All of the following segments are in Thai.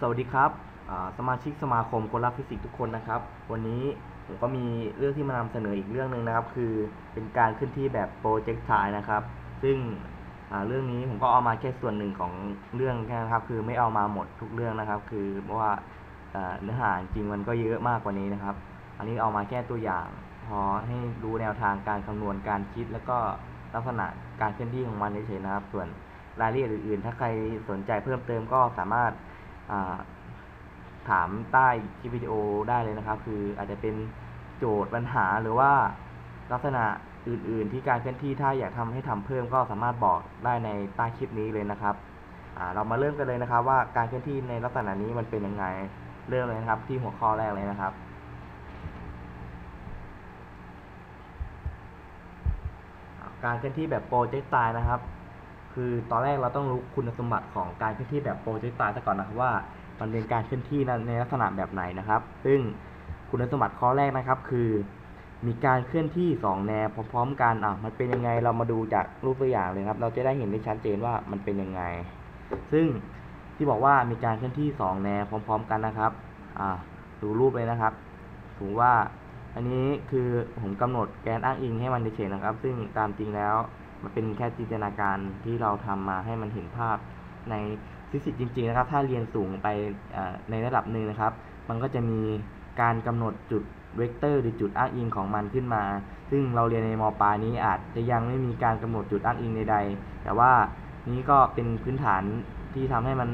สวัสดีครับสมาชิกสมาคมคนรักฟิสิกส์ทุกคนนะครับ วันนี้ผมก็มีเรื่องที่มานำเสนออีกเรื่องหนึ่งนะครับ คือเป็นการเคลื่อนที่แบบโปรเจกต์ไทนะครับ ซึ่งเรื่องนี้ผมก็เอามาแค่ส่วนหนึ่งของเรื่องนะครับ คือไม่เอามาหมดทุกเรื่องนะครับ คือเพราะว่าเนื้อหาจริงมันก็เยอะมากกว่านี้นะครับ อันนี้เอามาแค่ตัวอย่าง พอให้รู้แนวทางการคำนวณการคิด แล้วก็ลักษณะการเคลื่อนที่ของมันเฉยๆนะครับ ส่วนรายละเอียดอื่นๆ ถ้าใครสนใจเพิ่มเติมก็สามารถ ถามใต้คลิปวิดีโอได้เลยนะครับ คืออาจจะเป็นโจทย์ปัญหาหรือว่าลักษณะอื่น ๆ ที่การเคลื่อนที่ถ้าอยากทำให้ทำเพิ่มก็สามารถบอกได้ในใต้คลิปนี้เลยนะครับเรามาเริ่มกันเลยนะครับ ว่าการเคลื่อนที่ในลักษณะนี้มันเป็นยังไงเริ่มเลยนะครับที่หัวข้อแรกเลยนะครับการเคลื่อนที่แบบโปรเจกต์ตายนะครับ คือตอนแรกเราต้องรู้คุณสมบัติของการเคลื่อนที่แบบโปรเจกต์ตายซะก่อนนะครับว่ามันเป็นการเคลื่อนที่ในลักษณะแบบไหนนะครับ ซึ่งคุณสมบัติข้อแรกนะครับ คือ มีการเคลื่อนที่ 2 แนวพร้อมๆ กันอะมันเป็นยังไงเรามาดูจากรูปตัวอย่างเลยครับ เราจะได้เห็นได้ชัดเจนว่ามันเป็นยังไง ซึ่งที่บอกว่ามีการเคลื่อนที่ 2 แนวพร้อม ๆ กันนะครับอ่าดูรูปเลยนะครับถือว่าอันนี้คือผมกำหนดแกนอ้างอิงให้มันเฉยๆนะครับ ซึ่งตามจริงแล้ว มันเป็นแค่จินตนาการที่เราทำมาให้มันเห็นภาพในฟิสิกส์จริง ๆ นะครับ ถ้าเรียนสูงไปในระดับหนึ่งนะครับ มันก็จะมีการกำหนดจุดเวกเตอร์หรือจุดอ้างอิงของมันขึ้นมา ซึ่งเราเรียนในมปลายนี้อาจจะยังไม่มีการกำหนดจุดอ้างอิงใดๆ แต่ว่านี้ก็เป็นพื้นฐานที่ทำให้มัน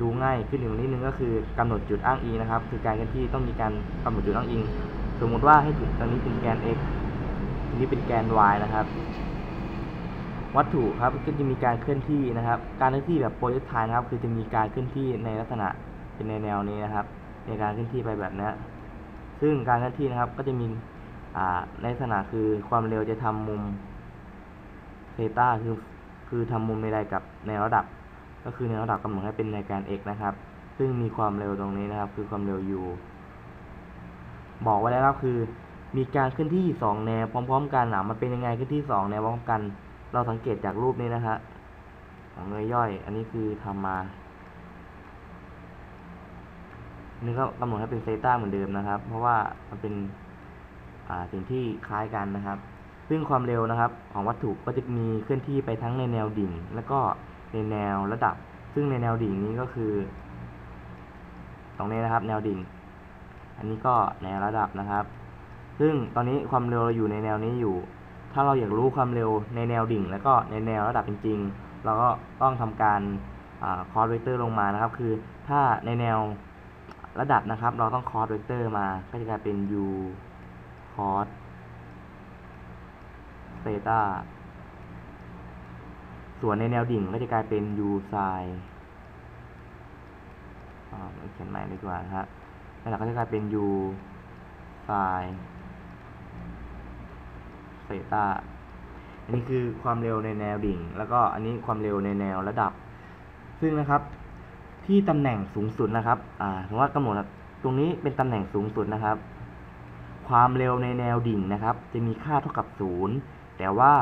ดูง่ายขึ้นอีกนิดนึงก็คือกำหนดจุดอ้างอิงนะครับ คือการเคลื่อนที่ต้องมีการกำหนดจุดอ้างอิง สมมุติว่าให้จุดตรงนี้เป็นแกน x นนี้เป็นแกน y นะครับ วัตถุครับก็จะมีการเคลื่อนที่นะครับ การเคลื่อนที่แบบโปรเจกต์ไทนะครับ คือจะมีการเคลื่อนที่ในลักษณะเป็นในแนวนี้นะครับ ในการเคลื่อนที่ไปแบบนี้ซึ่งการเคลื่อนที่นะครับก็จะมีในลักษณะคือความเร็วจะทำมุมเทตาคือคือทำมุมในใดกับในระดับ ก็คือในระดับกำหนดให้เป็นในการ x นะครับ ซึ่งมีความเร็วตรงนี้นะครับ คือความเร็ว u บอกไว้แล้วครับคือมีการเคลื่อนที่สองแนวพร้อม ๆ กันอะมันเป็นยังไงเคลื่อนที่สองแนวพร้อมกัน เราสังเกตจากรูปนี้นะฮะของเงยย่อย อันนี้คือทำมานี่ก็กำหนดให้เป็นเซต้าเหมือนเดิมนะครับ เพราะว่ามันเป็นสิ่งที่คล้ายกันนะครับ ซึ่งความเร็วนะครับของวัตถุก็จะมีเคลื่อนที่ไปทั้งในแนวดิ่ง แล้วก็ในแนวระดับ ซึ่งในแนวดิ่งนี้ก็คือ ตรงนี้นะครับ แนวดิ่ง อันนี้ก็แนวระดับนะครับ ซึ่งตอนนี้ความเร็วเราอยู่ในแนวนี้อยู่ ถ้าเราอยากรู้ความเร็วในแนวดิ่ง แล้วก็ในแนวระดับจริงๆเราก็ต้องทำการคอร์สเวกเตอร์ลงมานะครับ คือถ้าในแนวระดับนะครับ เราต้องคอร์สเวกเตอร์มา ก็จะกลายเป็น u cos เ t ต้าส่วนในแนวดิ่งก็จะกลายเป็น u sin เขียนใหม่ดีกว่าครับนั่นแหละก็จะกลายเป็น u sin เซตาอันนี้คือความเร็วในแนวดิ่ง แล้วก็อันนี้ความเร็วในแนวระดับ ซึ่งนะครับ ที่ตำแหน่งสูงสุดนะครับ อ่าสมว่ากำหนดตรงนี้เป็นตำแหน่งสูงสุดนะครับ ความเร็วในแนวดิ่งนะครับ จะมีค่าเท่ากับศูนย์แต่ว่า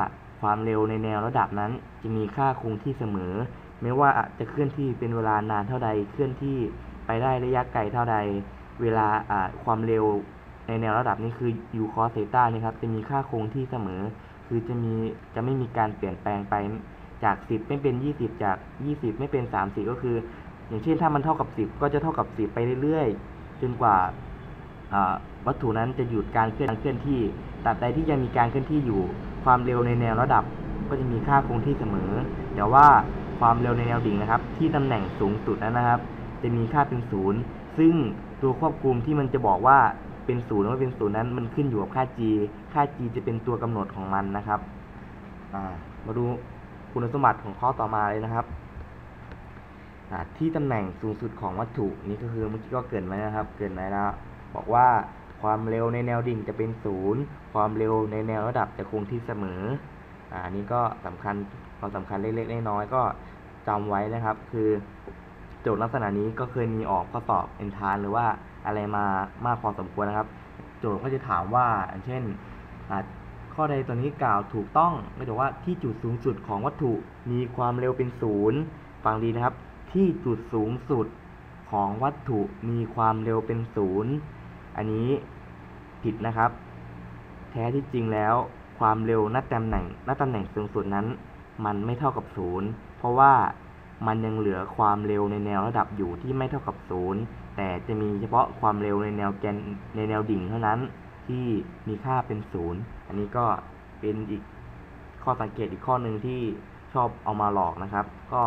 ความเร็วในแนวระดับนั้น จะมีค่าคงที่เสมอ ไม่ว่าจะเคลื่อนที่เป็นเวลานานเท่าใด เคลื่อนที่ไปได้ระยะไกลเท่าใด เวลาความเร็ว ในแนวระดับนี้คือ u cos theta นี่ครับ จะมีค่าคงที่เสมอ คือจะมีจะไม่มีการเปลี่ยนแปลงไปจาก 10 ไม่เป็น 20 จาก 20 ไม่เป็น 30 ก็คือ อย่างเช่นถ้ามันเท่ากับ 10 ก็จะเท่ากับ 10 ไปเรื่อยๆ จนกว่าวัตถุนั้นจะหยุดการเคลื่อนเคลื่อนที่ตราบใดที่ยังมีการเคลื่อนที่อยู่ ความเร็วในแนวระดับก็จะมีค่าคงที่เสมอ แต่ว่าความเร็วในแนวดิ่งนะครับ ที่ตำแหน่งสูงสุดนั้นนะครับ จะมีค่าเป็นศูนย์ซึ่งตัวควบคุมที่มันจะบอกว่า เป็นศูนย์หรือไม่เป็นศูนย์นั้น มันขึ้นอยู่กับค่า g ค่า g จะเป็นตัวกำหนดของมันนะครับมาดูคุณสมบัติของข้อต่อมาเลยนะครับที่ตำแหน่งสูงสุดของวัตถุนี่ก็คือเมื่อกี้ก็เกิดไว้นะครับ เกิดไว้แล้วบอกว่าความเร็วในแนวดิ่งจะเป็นศูนย์ความเร็วในแนวระดับจะคงที่เสมออ่านี้ก็สำคัญความสำคัญเล็กๆน้อยๆก็จำไว้นะครับ คือ โจทย์ลักษณะนี้ก็เคยมีออกข้อสอบเอนทานหรือว่าอะไรมามากพอสมควรนะครับ โจทย์ก็จะถามว่าอย่างเช่นข้อใดตัวนี้กล่าวถูกต้องก็จะว่าที่จุดสูงสุดของวัตถุมีความเร็วเป็นศูนย์ฟังดีนะครับ ที่จุดสูงสุดขของวัตถุมีความเร็วเป็นศูนย์อันนี้ผิดนะครับ แท้ที่จริงแล้ว ความเร็วณตำแหน่งณตำแหน่งสูงสุดนั้น มันไม่เท่ากับศูนย์เพราะว่า มันยังเหลือความเร็วในแนวระดับอยู่ที่ไม่เท่ากับศูนย์แต่จะมีเฉพาะความเร็วในแนวแกนในแนวดิ่งเท่านั้นที่มีค่าเป็นศูนย์อันนี้ก็เป็นอีกข้อสังเกตอีกข้อหนึ่งที่ชอบเอามาหลอกนะครับ ก็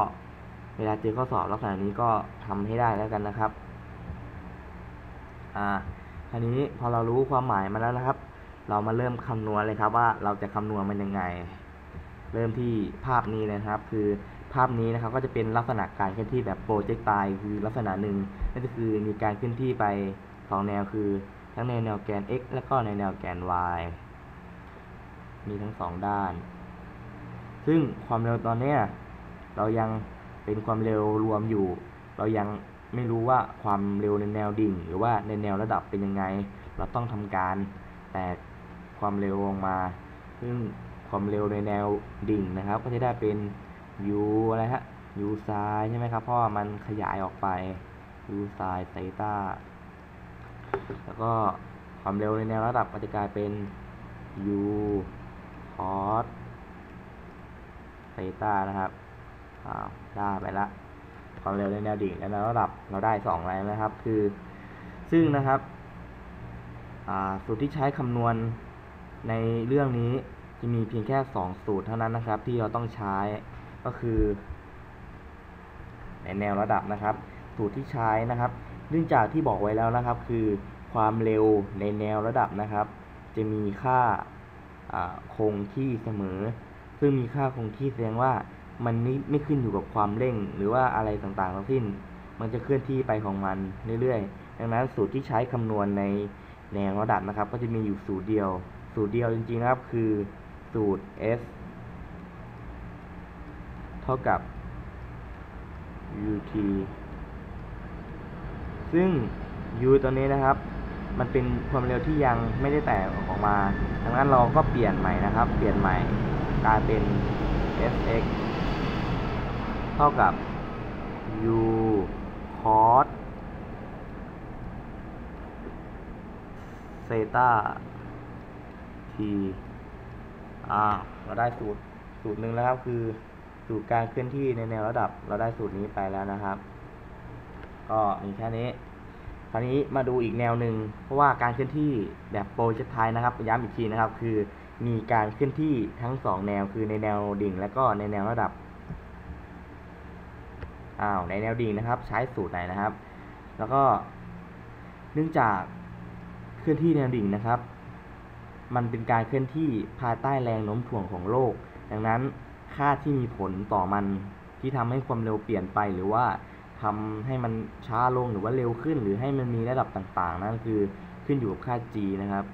เวลาเจอข้อสอบลักษณะนี้ก็ทำให้ได้แล้วกันนะครับ อ่าทีนี้พอเรารู้ความหมายมาแล้วนะครับ เรามาเริ่มคำนวณเลยครับว่าเราจะคำนวณมันยังไง เริ่มที่ภาพนี้นะครับ คือภาพนี้นะครับก็จะเป็นลักษณะการเคลื่อนที่แบบโปรเจกต์ไตคือลักษณะหนึ่งนั่นก็คือมีการเคลื่อนที่ไปสองแนวคือทั้งในแนวแกน x และก็ในแนวแกน y มีทั้งสองด้าน ซึ่งความเร็วตอนนี้เรายังเป็นความเร็วรวมอยู่ เรายังไม่รู้ว่าความเร็วในแนวดิ่ง หรือว่าในแนวระดับเป็นยังไง เราต้องทำการแตกความเร็วลงมา ซึ่ง ความเร็วในแนวดิ่งนะครับ ก็จะได้เป็น u อะไรฮะ u ไซน์ใช่ไหมครับเพราะว่ามันขยายออกไป u ไซน์ไซต้าแล้วก็ความเร็วในแนวระดับก็จะกลายเป็น u cos ไซต้านะครับอ่าได้ไปละความเร็วในแนวดิ่งและแนวระดับเราได้สองแล้วนะครับ คือ ซึ่งนะครับสูตรที่ใช้คำนวณในเรื่องนี้ จะมีเพียงแค่ 2 สูตรเท่านั้นนะครับ ที่เราต้องใช้ก็คือ ในแนวระดับนะครับ สูตรที่ใช้นะครับ เนื่องจากที่บอกไว้แล้วนะครับ คือความเร็วในแนวระดับนะครับ จะมีค่าคงที่เสมอ ซึ่งมีค่าคงที่แสดงว่ามันไม่ไม่ขึ้นอยู่กับความเร่ง หรือว่าอะไรต่างๆทั้งสิ้น มันจะเคลื่อนที่ไปของมันเรื่อยๆ ดังนั้นสูตรที่ใช้คำนวณในแนวระดับนะครับ ก็จะมีอยู่สูตรเดียว สูตรเดียวจริงๆนะครับ คือ สูตร s เท่ากับ ut ซึ่ง u ตัวนี้นะครับ มันเป็นความเร็วที่ยังไม่ได้แตกออกมา ดังนั้นเราก็เปลี่ยนใหม่นะครับ เปลี่ยนใหม่กลายเป็น sx เท่ากับ u cos เซตา t อ่าเราได้สูตรสูตรหนึ่งแล้วครับคือสูตรการเคลื่อนที่ในแนวระดับ เราได้สูตรนี้ไปแล้วนะครับ ก็มีแค่นี้ คราวนี้มาดูอีกแนวหนึ่งเพราะว่าการเคลื่อนที่แบบโปรเจกต์ไทยนะครับย้ำอีกทีนะครับ คือมีการเคลื่อนที่ทั้งสองแนวคือในแนวดิ่ง และก็ในแนวระดับอ้าวในแนวดิ่งนะครับ ใช้สูตรไหนนะครับ แล้วก็เนื่องจากเคลื่อนที่แนวดิ่งนะครับ มันเป็นการเคลื่อนที่ภายใต้แรงโน้มถ่วงของโลก ดังนั้นค่าที่มีผลต่อมันที่ทำให้ความเร็วเปลี่ยนไปหรือว่าทำให้มันช้าลงหรือว่าเร็วขึ้น หรือให้มันมีระดับต่างๆ นั่นคือขึ้นอยู่กับค่า g นะครับ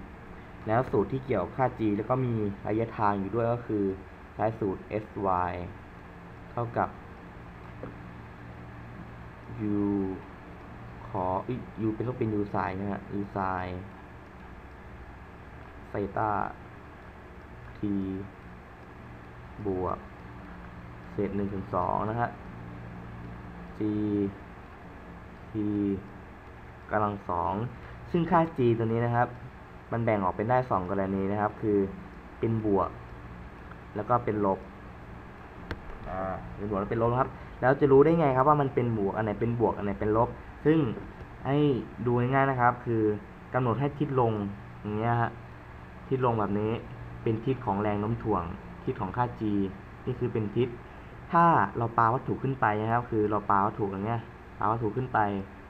แล้วสูตรที่เกี่ยวกับค่า g แล้วก็มีระยะทางอยู่ด้วยก็คือใช้สูตร sy เท่ากับ u ขอ u เป็นต้องเป็น u ไซน์นะฮะ u ไซน์ ไซต้า t บวก เศษหนึ่งถึงสองนะฮะ g t กำลังสองซึ่งค่า g ตัวนี้นะครับ มันแบ่งออกเป็นได้สองกรณีนะครับ คือเป็นบวก แล้วก็เป็นลบเป็นบวกแล้วเป็นลบครับ แล้วจะรู้ได้ไงครับว่ามันเป็นบวก อันไหนเป็นบวก อันไหนเป็นลบ ซึ่งให้ดูง่ายๆนะครับ คือกำหนดให้ทิศลงอย่างเงี้ยฮะ ทิศลงแบบนี้เป็นทิศของแรงโน้มถ่วง ทิศของค่า g นี่คือเป็นทิศ ถ้าเราปาวัตถุขึ้นไปนะครับ คือเราปาวัตถุอย่างเงี้ยปาวัตถุขึ้นไป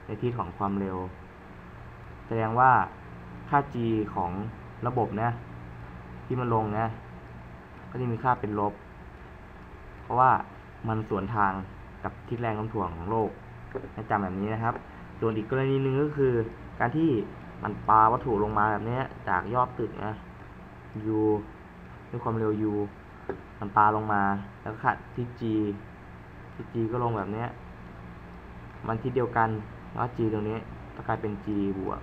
ในทิศของความเร็ว แสดงว่าค่า g ของระบบนะที่มันลงนะก็จะมีค่าเป็นลบ เพราะว่ามันสวนทางกับทิศแรงโน้มถ่วงของโลกให้จำแบบนี้นะครับ ส่วนอีกกรณีหนึ่งก็คือ การที่มันปาวัตถุลงมาแบบนี้จากยอดตึกนะ u ด้วยความเร็ว u มันปาลงมา แล้วขัดที่ g ที่ g ก็ลงแบบนี้มันทิศเดียวกันแล้ว g ตรงนี้ก็กลายเป็น g บวก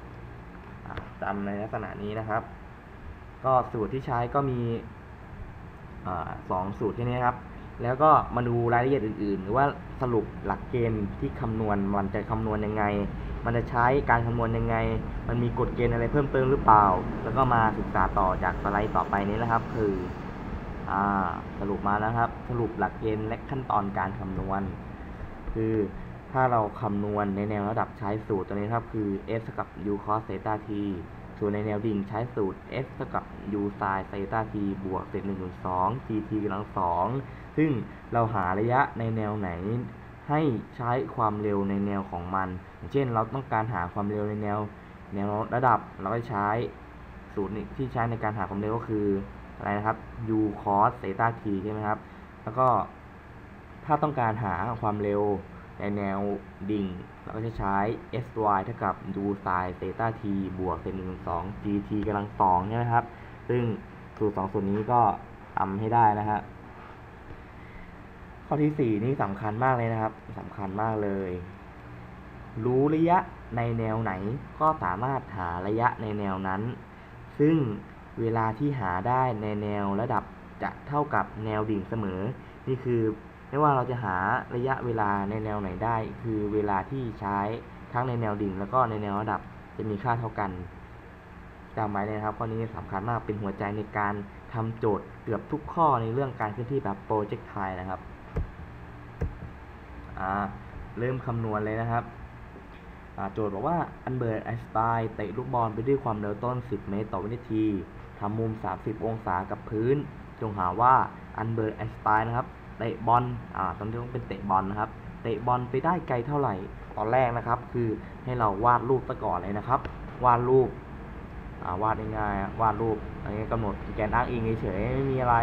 จำในลักษณะนี้นะครับ ก็สูตรที่ใช้ก็มีสองสูตรที่นี้ครับ แล้วก็มาดูรายละเอียดอื่น ๆ หรือว่าสรุปหลักเกณฑ์ที่คำนวณมันจะคำนวณยังไง มันจะใช้การคำนวณยังไง มันมีกฎเกณฑ์อะไรเพิ่มเติมหรือเปล่า แล้วก็มาศึกษาต่อจากสไลด์ต่อไปนี้นะครับ คืออ่สรุปมาแล้วครับ สรุปหลักเกณฑ์และขั้นตอนการคำนวณ คือถ้าเราคำนวณในแนวระดับใช้สูตรตัวนี้ครับคือ s เท่ากับ u cos theta t ส่วนในแนวดิ่งใช้สูตร s เท่ากับ u sin theta t บวกเศษ1ส่วน2 gt กำลัง2ซึ่งเราหาระยะในแนวไหน ให้ใช้ความเร็วในแนวของมัน เช่นเราต้องการหาความเร็วในแนวแนวระดับเราก็ใช้สูตรที่ใช้ในการหาความเร็วก็คืออะไรนะครับ u cos theta t ใช่ไหมครับ แล้วก็ถ้าต้องการหาความเร็วในแนวดิ่ง เราก็จะใช้ sy เท่ากับ u sin theta t บวกเศษ1ส่วน2 gt กำลัง2ใช่ไหมครับ ซึ่งสูตรสองสูตรนี้ก็ทำให้ได้นะฮะ ข้อที่ 4 นี่สำคัญมากเลยนะครับสำคัญมากเลย รู้ระยะในแนวไหนก็สามารถหาระยะในแนวนั้น ซึ่งเวลาที่หาได้ในแนวระดับจะเท่ากับแนวดิ่งเสมอ นี่คือไม่ว่าเราจะหาระยะเวลาในแนวไหนได้ คือเวลาที่ใช้ทั้งในแนวดิ่ง แล้วก็ในแนวระดับจะมีค่าเท่ากันจำไว้เลยนะครับข้อนี้สำคัญมากเป็นหัวใจในการทำโจทย์เกือบทุกข้อในเรื่องการเคลื่อนที่แบบโปรเจกต์ไทนะครับ อ่าเริ่มคำนวณเลยนะครับโจทย์บอกว่าอันเบิร์ตไอน์สไตน์เตะลูกบอลไปด้วยความเร็วต้น 10 เมตรต่อวินาทีทำมุม 30 องศากับพื้น จงหาว่าอันเบิร์ตไอน์สไตน์นะครับเตะบอลอ่าตอนนี้ต้องเป็นเตะบอลนะครับ เตะบอลไปได้ไกลเท่าไหร่ตอนแรกนะครับ คือให้เราวาดรูปซะก่อนเลยนะครับ วาดรูปาวาดง่ายๆวาดรูปอันนี้กำหนดแกนอ้างอิงเฉยๆไม่มีอะไร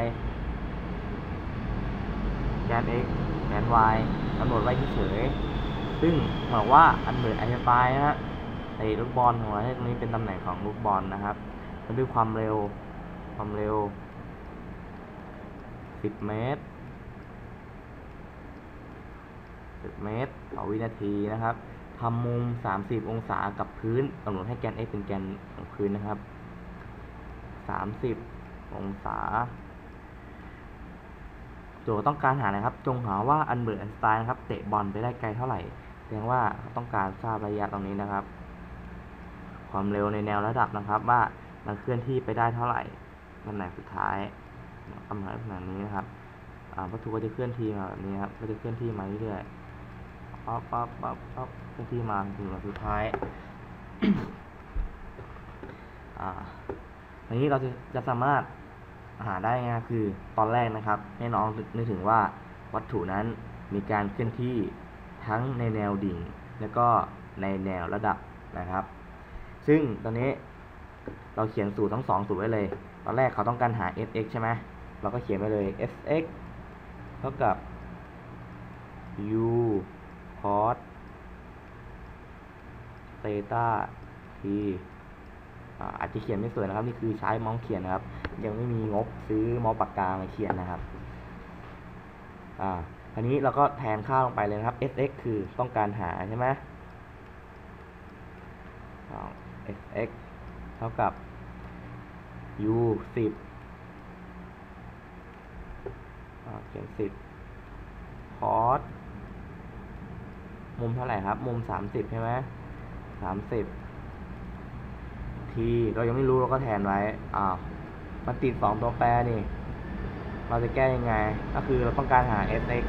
แกน x แกน y กำหนดไว้เฉยๆซึ่งบอกว่าอันเบิร์ตไอน์สไตน์นะฮะไอ้ลูกบอลของเราตรงนี้เป็นตำแหน่งของลูกบอลนะครับมันด้วยความเร็ว ความเร็ว 10 เมตร 10 เมตรต่อวินาทีนะครับทำมุม 30 องศากับพื้นกำหนดให้แกน x เป็นแกนของพื้นนะครับ 30 องศา โจต้องการหานะครับ จงหาว่าอันเบิร์ตไอนสไตน์นะครับ เตะบอลไปได้ไกลเท่าไหร่แสดงว่าต้องการทราบระยะตรงนี้นะครับ ความเร็วในแนวระดับนะครับ ว่ามันเคลื่อนที่ไปได้เท่าไหร่ตำแหน่งสุดท้ายตำแหน่งแบบนี้นะครับอ่าวัตถุก็จะเคลื่อนที่มาแบบนี้ครับ ก็จะเคลื่อนที่มาเรื่อยๆปั๊บปั๊บปั๊บปั๊บเคลื่อนที่มาถึงสุดท้ายอ่าอันนี้เราจะจะสามารถ หาได้ไงคือตอนแรกนะครับ ให้น้องนึกถึงว่าวัตถุนั้นมีการเคลื่อนที่ทั้งในแนวดิ่ง แล้วก็ในแนวระดับนะครับ ซึ่งตอนนี้เราเขียนสูตรทั้งสองสูตรไว้เลย ตอนแรกเขาต้องการหา fx ใช่ไหมเราก็เขียนไว้เลย fx เท่ากับ u cos theta t อาจจะเขียนไม่สวยนะครับ นี่คือใช้มาส์เขียนนะครับ ยังไม่มีงบซื้อมาส์ปากกามาเขียนนะครับอ่าอันนี้เราก็แทนค่าลงไปเลยนะครับ fx คือต้องการหาใช่ไหม fx เท่ากับ u สิบเขียนสิบ cos มุมเท่าไหร่ครับ มุมสามสิบใช่ไหมสามสิบ t เรายังไม่รู้เราก็แทนไว้อ้าวมันติดสองตัวแปรนี่ เราจะแก้ยังไง ก็คือเราต้องการหา fx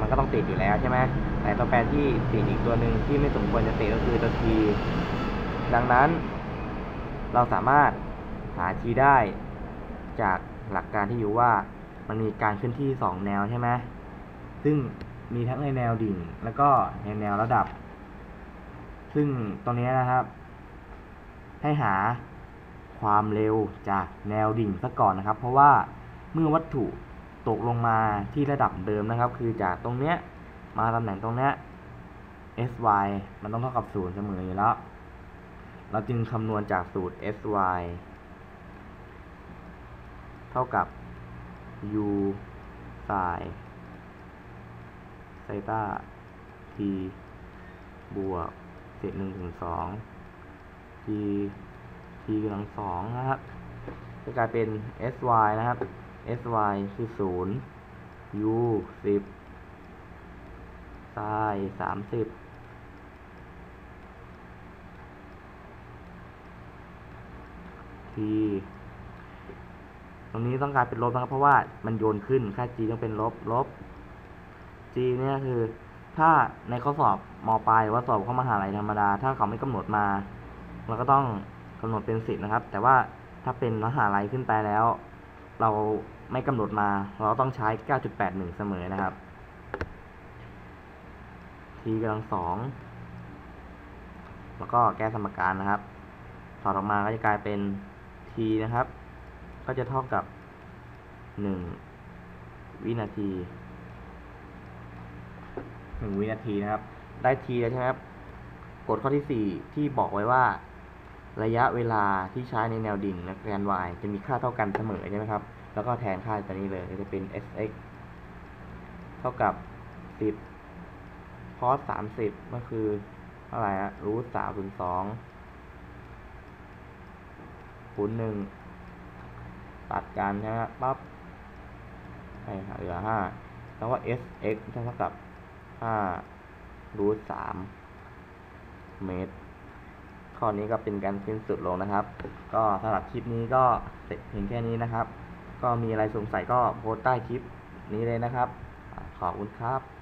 มันก็ต้องติดอยู่แล้วใช่ไหมแต่ตัวแปรที่ติดอีกตัวหนึ่งที่ไม่สมควรจะติดก็คือตัว t ดังนั้น เราสามารถหา t ได้จากหลักการที่อยู่ว่ามันมีการเคลื่อนที่สองแนวใช่ไหมซึ่งมีทั้งในแนวดิ่ง แล้วก็ในแนวระดับ ซึ่งตรงนี้นะครับ ให้หาความเร็วจากแนวดิ่งซะก่อนนะครับ เพราะว่าเมื่อวัตถุตกลงมาที่ระดับเดิมนะครับ คือจากตรงเนี้ยมาตำแหน่งตรงเนี้ย sy มันต้องเท่ากับ0เสมออยู่แล้ว เราจึงคำนวณจากสูตร sy เท่ากับ u สายไซต้า t บวกเศษ1ถึง2 e t กำลังสองนะครับจะกลายเป็น sy นะครับ sy คือศูนย์ u สิบไซน์สามสิบทีตรงนี้ต้องการเป็นลบนะครับ เพราะว่ามันโยนขึ้นค่า g ต้องเป็นลบลบ g เนี่ยคือ ถ้าในข้อสอบมปลายหรือว่าสอบเข้ามหาลัยธรรมดา ถ้าเขาไม่กำหนดมา เราก็ต้องกำหนดเป็นสิทธิ์นะครับ แต่ว่าถ้าเป็นมหาลัยขึ้นไปแล้ว เราไม่กำหนดมา เราต้องใช้ 9.81 เสมอนะครับ t กำลังสองแล้วก็แก้สมการนะครับถอดออกมาก็จะกลายเป็น t นะครับ ก็จะเท่ากับ 1 วินาที 1 วินาทีนะครับ ได้ t แล้วใช่ไหมครับ กฎข้อที่ 4 ที่บอกไว้ว่า ระยะเวลาที่ใช้ในแนวดิ่งและแกน y จะมีค่าเท่ากันเสมอใช่ไหมครับ แล้วก็แทนค่าตัวนี้เลยก็จะเป็น sx เท่ากับ 10 cos 30 ก็คือเท่าไหร่ฮะรูท3คูณ2คูณ1ตัดกันนะฮะปั๊บให้เหลือ5แล้วก็ sx เท่ากับ5รูท3เมตร ข้อนี้ก็เป็นการสิ้นสุดลงนะครับ ก็สำหรับคลิปนี้ก็เสร็จเพียงแค่นี้นะครับ ก็มีอะไรสงสัยก็โพสต์ใต้คลิปนี้เลยนะครับ ขอบคุณครับ